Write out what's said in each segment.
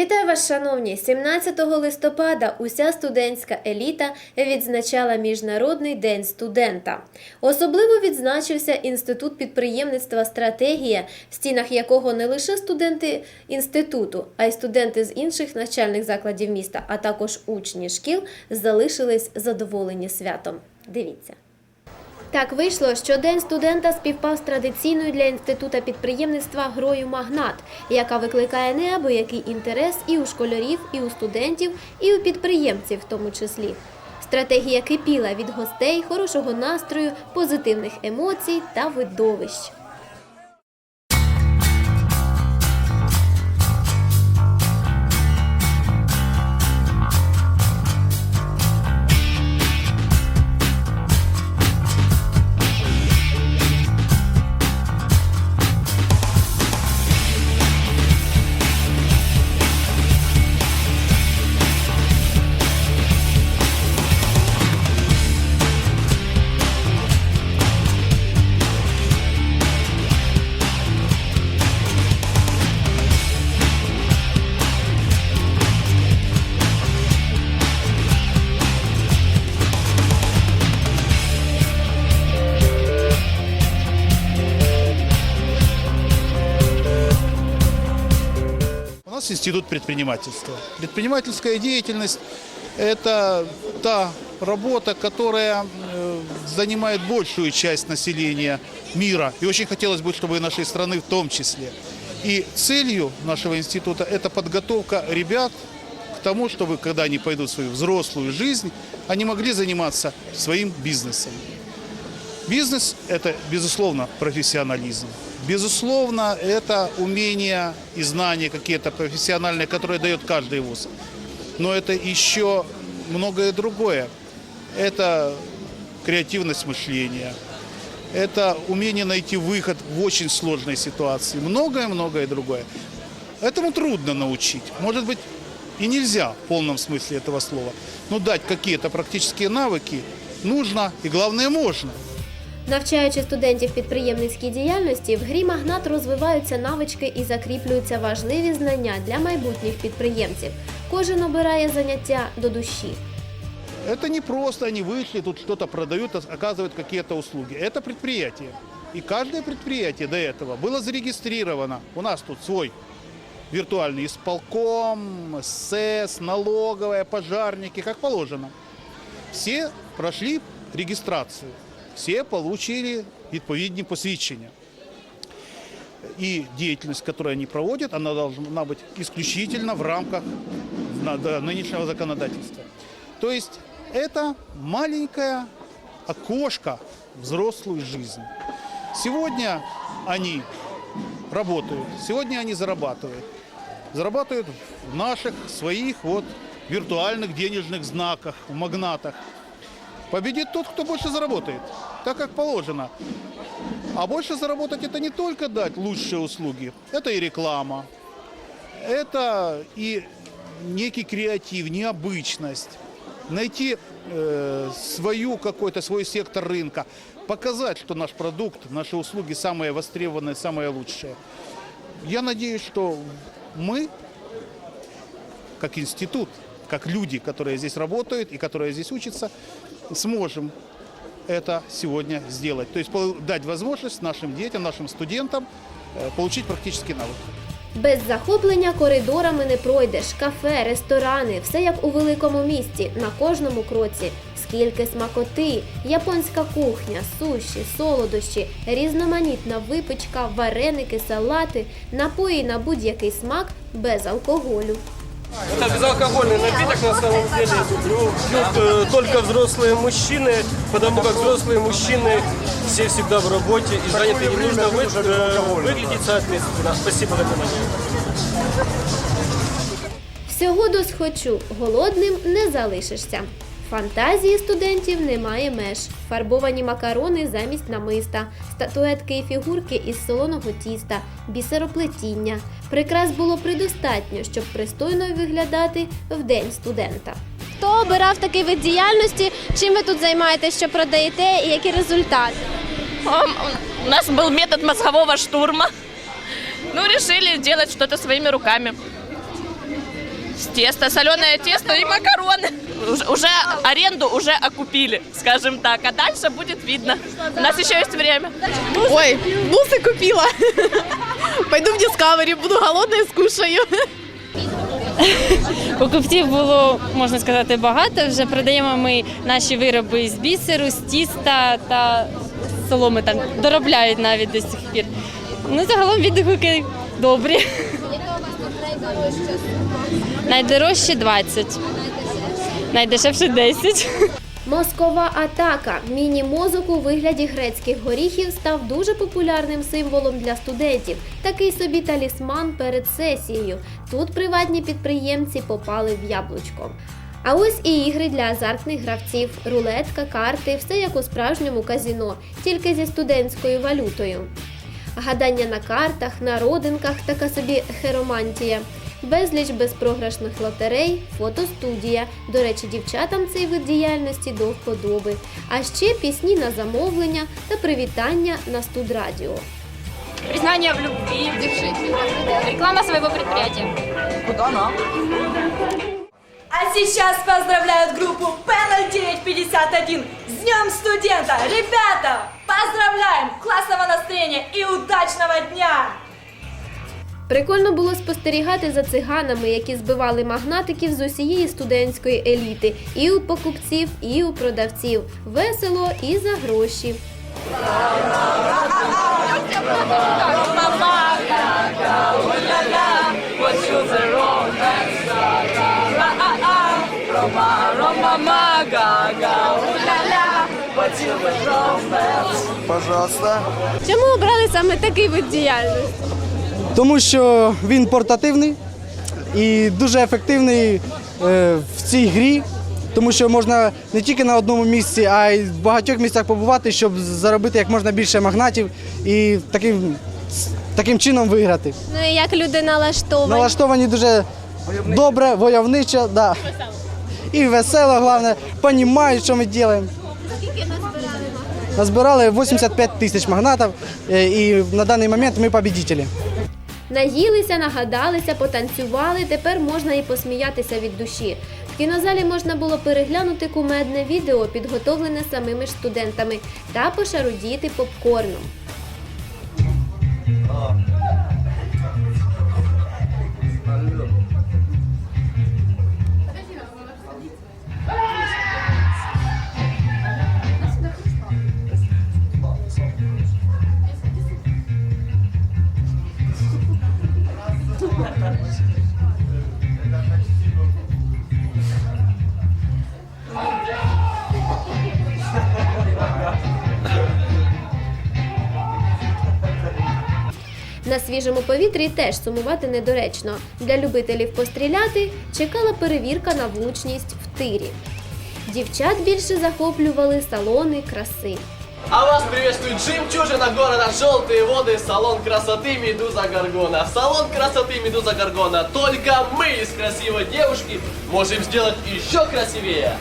Вітаю вас, шановні! 17 листопада уся студентська еліта відзначала Міжнародний день студента. Особливо відзначився інститут підприємництва Стратегія, в стінах якого не лише студенти інституту, а й студенти з інших навчальних закладів міста, а також учні шкіл залишились задоволені святом. Дивіться. Так вийшло, що День студента співпав з традиційною для інститута підприємництва грою Магнат, яка викликає неабиякий інтерес і у школярів, і у студентів, і у підприємців, в тому числі. Стратегія кипіла від гостей, хорошого настрою, позитивних емоцій та видовищ. Институт предпринимательства. Предпринимательская деятельность – это та работа, которая э, занимает большую часть населения мира. И очень хотелось бы, чтобы и нашей страны в том числе. И целью нашего института – это подготовка ребят к тому, чтобы, когда они пойдут в свою взрослую жизнь, они могли заниматься своим бизнесом. Бизнес – это, безусловно, профессионализм. Безусловно, это умения и знания какие-то профессиональные, которые дает каждый вуз. Но это еще многое другое. Это креативность мышления, это умение найти выход в очень сложной ситуации, многое-многое другое. Этому трудно научить. Может быть, и нельзя в полном смысле этого слова. Но дать какие-то практические навыки нужно и, главное, можно. Навчаючи студентів підприємницькій діяльності, в грі магнат розвиваються навички і закріплюються важливі знання для майбутніх підприємців. Кожен обирає заняття до душі. Это не просто они вышли, тут что-то продают, оказывают какие-то услуги. Это предприятие. И каждое предприятие до этого было зарегистрировано. У нас тут свой виртуальный исполком, СЭС, налоговая, пожарники, как положено. Все прошли регистрацию, все получили відповідні посвідчення. И деятельность, которую они проводят, она должна быть исключительно в рамках на- да, нынешнего законодательства. То есть это маленькое окошко в взрослую жизнь. Сегодня они работают, сегодня они зарабатывают. Зарабатывают в наших своих вот виртуальных денежных знаках, в магнатах. Победит тот, кто больше заработает, так как положено. А больше заработать это не только дать лучшие услуги, это и реклама, это и некий креатив, необычность, найти э, свою какой-то свой сектор рынка, показать, что наш продукт, наши услуги самые востребованные, самые лучшие. Я надеюсь, что мы, как институт, как люди, которые здесь работают и которые здесь учатся, сможем это сегодня сделать. То есть пол- дать возможность нашим детям, нашим студентам э, получить практический навык. Без захоплення коридорами не пройдеш. Кафе, ресторани, все як у великому місті, на кожному кроці. Скільки смакоти, японська кухня, суші, солодощі, різноманітна випічка, вареники, салати, напої на будь-який смак без алкоголю. Это безалкогольный напиток на самом деле. Его пьют э, только взрослые мужчины, потому как взрослые мужчины все всегда в работе и заняты. Им нужно вы- э, выглядеть соответственно. Спасибо за внимание. Всього досхочу, голодним не залишишся. Фантазії студентів немає меж. Фарбовані макарони замість намиста, статуетки і фігурки із солоного тіста, бісероплетіння. Прикрас було предостатньо, щоб пристойно виглядати в день студента. Хто обирав такий вид діяльності? Чим ви тут займаєтесь, що продаєте і які результати? У нас был метод мозгового штурма. Ну, решили делать что-то своими руками. Тесто, соленое тесто и макароны. Уже, уже аренду уже окупили, скажем так. А дальше будет видно. У нас еще есть время. Ой, бусы купила. Пойду в Discovery, буду голодная, скушаю. Покупців було, можна сказати, багато. Вже продаємо ми наші вироби з бісеру, з тіста та соломи там доробляють навіть до сих пір. Ну, загалом відгуки добрі. Яка у вас сума? Найдорожче 20, найдешевше 10. Мозкова атака. Міні-мозок у вигляді грецьких горіхів став дуже популярним символом для студентів. Такий собі талісман перед сесією. Тут приватні підприємці попали в яблучко. А ось і ігри для азартних гравців: рулетка, карти, все як у справжньому казіно, тільки зі студентською валютою. Гадання на картах, на родинках, така собі херомантія. Безліч безпрограшних лотерей, фотостудія. До речі, дівчатам цей вид діяльності до вподоби. А ще пісні на замовлення та привітання на студрадіо. Признание в любви. Реклама своего предприятия. А сейчас поздравляют группу Panel 951 с Днем Студента! Ребята, поздравляем! Классного настроения и удачного дня! Прикольно було спостерігати за циганами, які збивали магнатиків з усієї студентської еліти, і у покупців, і у продавців. Весело і за гроші. Пожалуйста. Чому обрали саме такий вид діяльності? Тому що він портативний і дуже ефективний е, в цій грі, тому що можна не тільки на одному місці, а й в багатьох місцях побувати, щоб заробити як можна більше магнатів і таким, таким чином виграти. Ну і як люди налаштовані? Налаштовані дуже добре, войовничо, да. і весело, головне, розуміють, що ми робимо. Назбирали 85 тисяч магнатів, е, і на даний момент ми победителі. Наїлися, нагадалися, потанцювали. Тепер можна і посміятися від душі. В кінозалі можна було переглянути кумедне відео, підготовлене самими студентами, та пошарудіти попкорном. На свіжому повітрі теж сумувати недоречно. Для любителів постріляти чекала перевірка на влучність в тирі. Дівчат більше захоплювали салони краси. А вас приветствует жемчужина города Желтые воды, салон красоты Медуза Гаргона. Салон красоты Медуза Гаргона. Только мы из красивой девушки можем сделать еще красивее.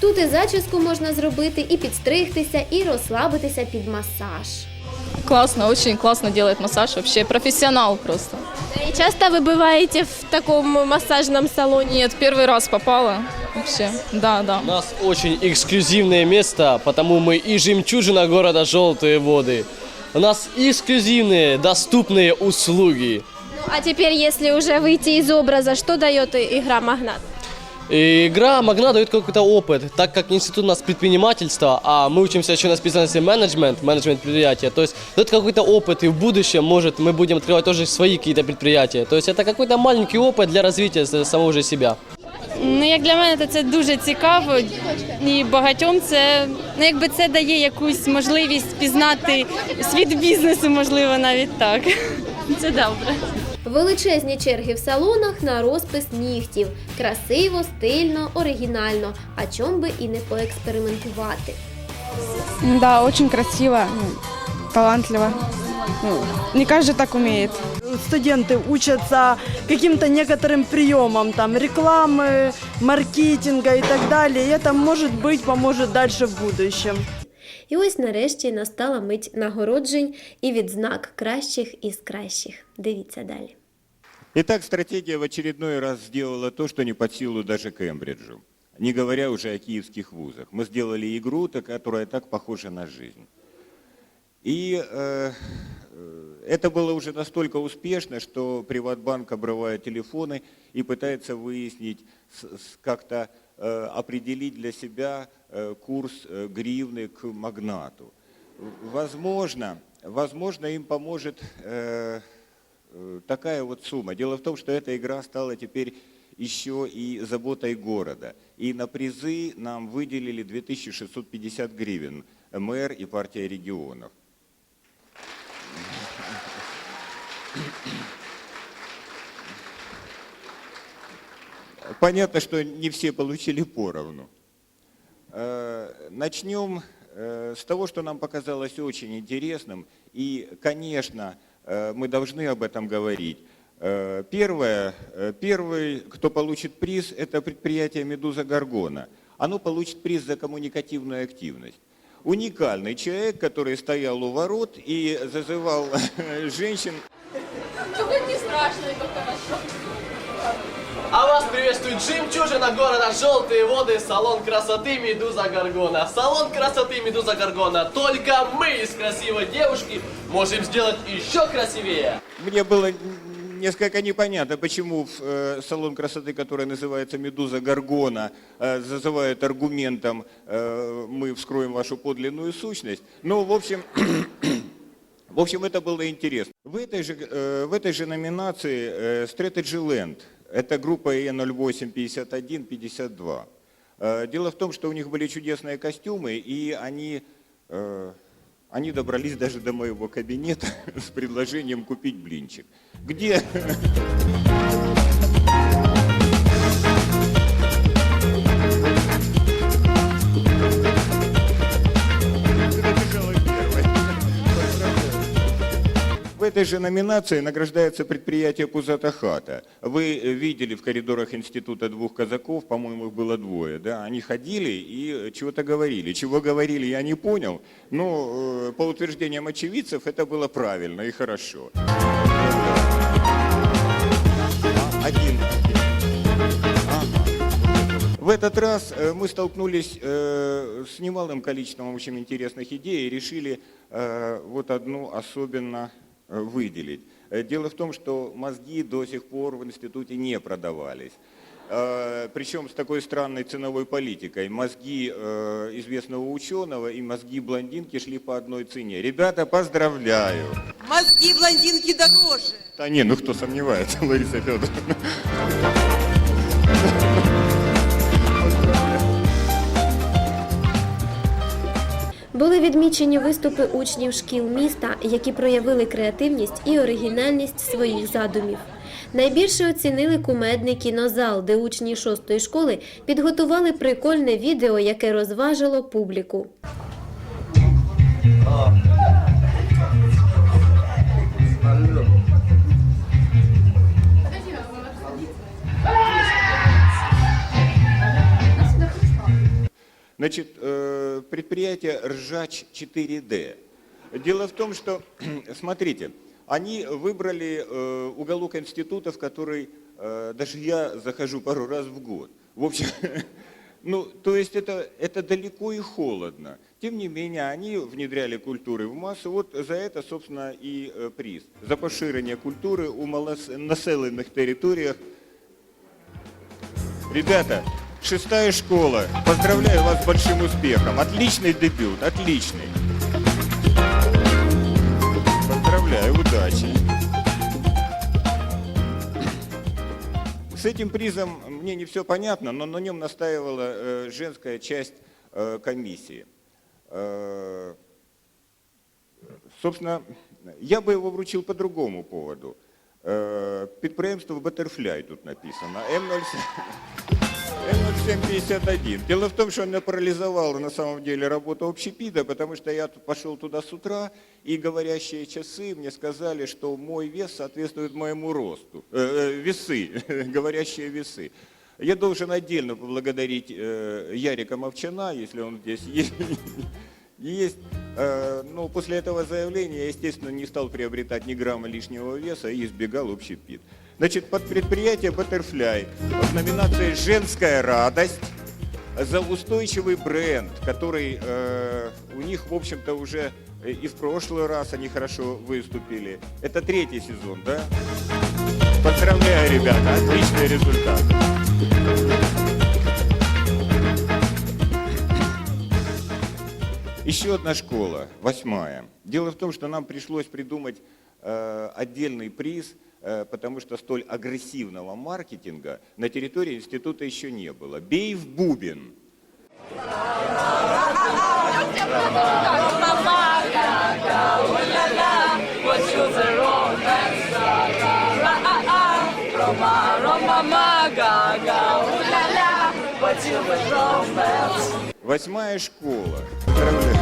Тут і зачіску можна зробити, і підстригтися, і розслабитися під масаж. Классно, очень классно делает массаж. Вообще профессионал просто. І часто ви буваєте в такому масажному салоні? Нет, первый раз попала. Вообще, да, да. У нас очень эксклюзивное место, потому мы и жемчужина города Желтые воды. У нас эксклюзивные, доступные услуги. Ну, а теперь, если уже выйти из образа, что дает и- игра «Магнат»? И игра Магна дает какой-то опыт, так как институт у нас предпринимательства, а мы учимся еще на специальности менеджмент, менеджмент предприятия, то есть дает какой-то опыт, и в будущем, может, мы будем открывать тоже свои какие-то предприятия. То есть это какой-то маленький опыт для развития с- самого же себя. Ну, як для мене, то це дуже цікаво. І багатьом це, ну, якби це дає якусь можливість пізнати світ бізнесу, можливо, навіть так. Це добре. Величезні черги в салонах на розпис нігтів. Красиво, стильно, оригінально. А чом би і не поекспериментувати. Да, очень красиво, талантливо. Не каждый так умеет. студенты учатся каким-то некоторым приемам, там, рекламы, маркетинга и так далее. И это, может быть, поможет дальше в будущем. І ось нарешті настала мить нагороджень і відзнак кращих із кращих. Дивіться далі. Итак, стратегия в очередной раз сделала то, что не под силу даже Кембриджу. Не говоря уже о киевских вузах. Мы сделали игру, та- которая так похожа на жизнь. И э, э, это было уже настолько успешно, что Приватбанк обрывает телефоны и пытается выяснить, с- с- как-то э, определить для себя э, курс э, гривны к магнату. Возможно, возможно им поможет э, э, такая вот сумма. Дело в том, что эта игра стала теперь еще и заботой города. И на призы нам выделили 2650 гривен мэр и партия регионов. Понятно, что не все получили поровну. Э, Начнем э, с того, что нам показалось очень интересным. И, конечно, э, мы должны об этом говорить. Первое, первый, кто получит приз, это предприятие «Медуза Гаргона». Оно получит приз за коммуникативную активность. Уникальный человек, который стоял у ворот и зазывал женщин не страшно, это. А вас приветствует жемчужина города Желтые воды, салон красоты Медуза Гаргона. Салон красоты Медуза Гаргона. Только мы из красивой девушки можем сделать еще красивее. Мне было несколько непонятно, почему э, салон красоты, который называется «Медуза Гаргона», э, зазывают аргументом э, «мы вскроем вашу подлинную сущность». Ну, в общем, в общем, это было интересно. В этой же, э, в этой же номинации э, Strategy Land, это группа Е0851-52. Э, Дело в том, что у них были чудесные костюмы, и они, э, они добрались даже до моего кабинета с предложением купить блинчик. Где... этой же номинации награждается предприятие Пузата Хата. Вы э, видели в коридорах института двух казаков, по-моему, их было двое, да? Они ходили и чего-то говорили. Чего говорили, я не понял, но э, по утверждениям очевидцев это было правильно и хорошо. А, Один. В этот раз э, мы столкнулись э, с немалым количеством очень интересных идей и решили э, вот одну особенно э, выделить. Э, Дело в том, что мозги до сих пор в институте не продавались. Э, Причем с такой странной ценовой политикой. Мозги э, известного ученого и мозги блондинки шли по одной цене. Ребята, поздравляю! Мозги блондинки дороже. Да не, ну кто сомневается, Лариса Федоровна. Були відмічені виступи учнів шкіл міста, які проявили креативність і оригінальність своїх задумів. Найбільше оцінили кумедний кінозал, де учні шостої школи підготували прикольне відео, яке розважило публіку. Значит, э, предприятие «Ржач 4D». Дело в том, что, смотрите, они выбрали э, уголок института, в который э, даже я захожу пару раз в год. В общем, ну, то есть это, это далеко и холодно. Тем не менее, они внедряли культуры в массу. Вот за это, собственно, и приз. За поширение культуры у малонаселенных территориях Ребята, шестая школа. Поздравляю вас с большим успехом. Отличный дебют, отличный. Поздравляю, удачи. С этим призом мне не все понятно, но на нем настаивала э, женская часть э, комиссии. Э, собственно, я бы его вручил по другому поводу. Підприємство Butterfly тут написано. М07. М0751. Дело в том, что она парализовала на самом деле работу общепита, потому что я пошел туда с утра, и говорящие часы мне сказали, что мой вес соответствует моему росту. Э, э, весы, говорящие весы. Я должен отдельно поблагодарить э, Ярика Мовчана, если он здесь есть. Есть. Э, Но после этого заявления я, естественно, не стал приобретать ни грамма лишнего веса и избегал общепит. Значит, под предприятие Butterfly в номинации «Женская радость» за устойчивый бренд, который э, у них, в общем-то, уже и в прошлый раз они хорошо выступили. Это третий сезон, да? Поздравляю, ребята, отличный результат. Еще одна школа, восьмая. Дело в том, что нам пришлось придумать э, отдельный приз, потому что столь агрессивного маркетинга на территории института еще не было. Бей в бубен. Восьмая школа.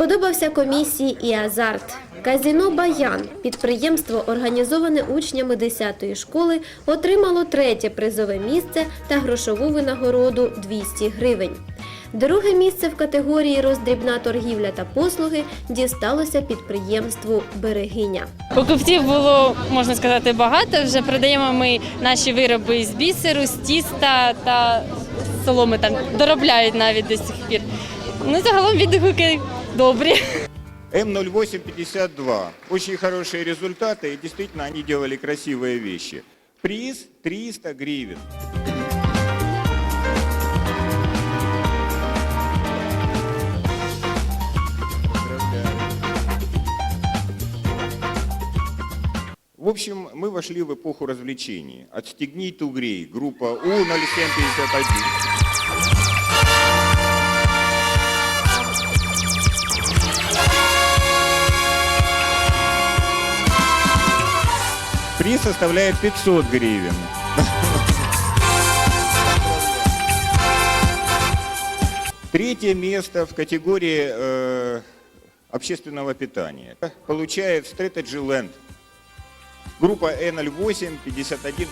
Сподобався комісії і азарт. Казіно Баян, підприємство, організоване учнями 10-ї школи, отримало третє призове місце та грошову винагороду 200 гривень. Друге місце в категорії роздрібна торгівля та послуги дісталося підприємству Берегиня. Покупців було, можна сказати, багато. Вже продаємо ми наші вироби з бісеру, з тіста та соломи там доробляють навіть до сих пір. Ну, загалом відгуки добрі. М0852. Очень хорошие результаты, и действительно они делали красивые вещи. Приз 300 гривен. В общем, мы вошли в эпоху развлечений. Отстегни тугрей. Группа У-0751. Приз составляет 500 гривен. Третье место в категории э, общественного питания получает Strategy Land. Группа N08 51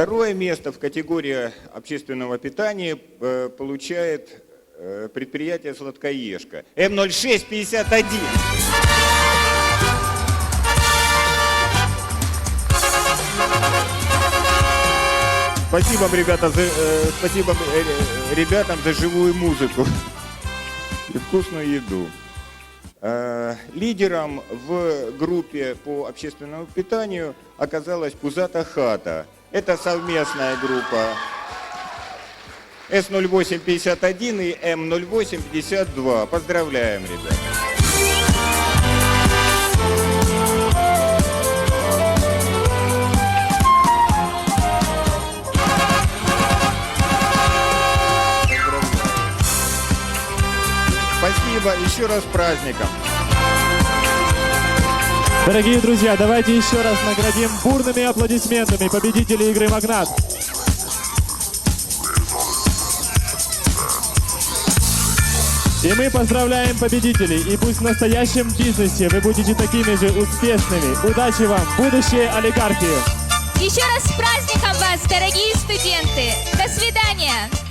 Второе место в категории общественного питания э, получает э, предприятие «Сладкоежка» М0651. Спасибо, ребята, за, э, спасибо э, ребятам за живую музыку и вкусную еду. Э, Лидером в группе по общественному питанию оказалась Пузата Хата. Это совместная группа С0851 и М0852. Поздравляем, ребят. Спасибо, еще раз праздником. Дорогие друзья, давайте еще раз наградим бурными аплодисментами победителей игры «Магнат». И мы поздравляем победителей. И пусть в настоящем бизнесе вы будете такими же успешными. Удачи вам, будущее олигархии! Еще раз с праздником вас, дорогие студенты! До свидания!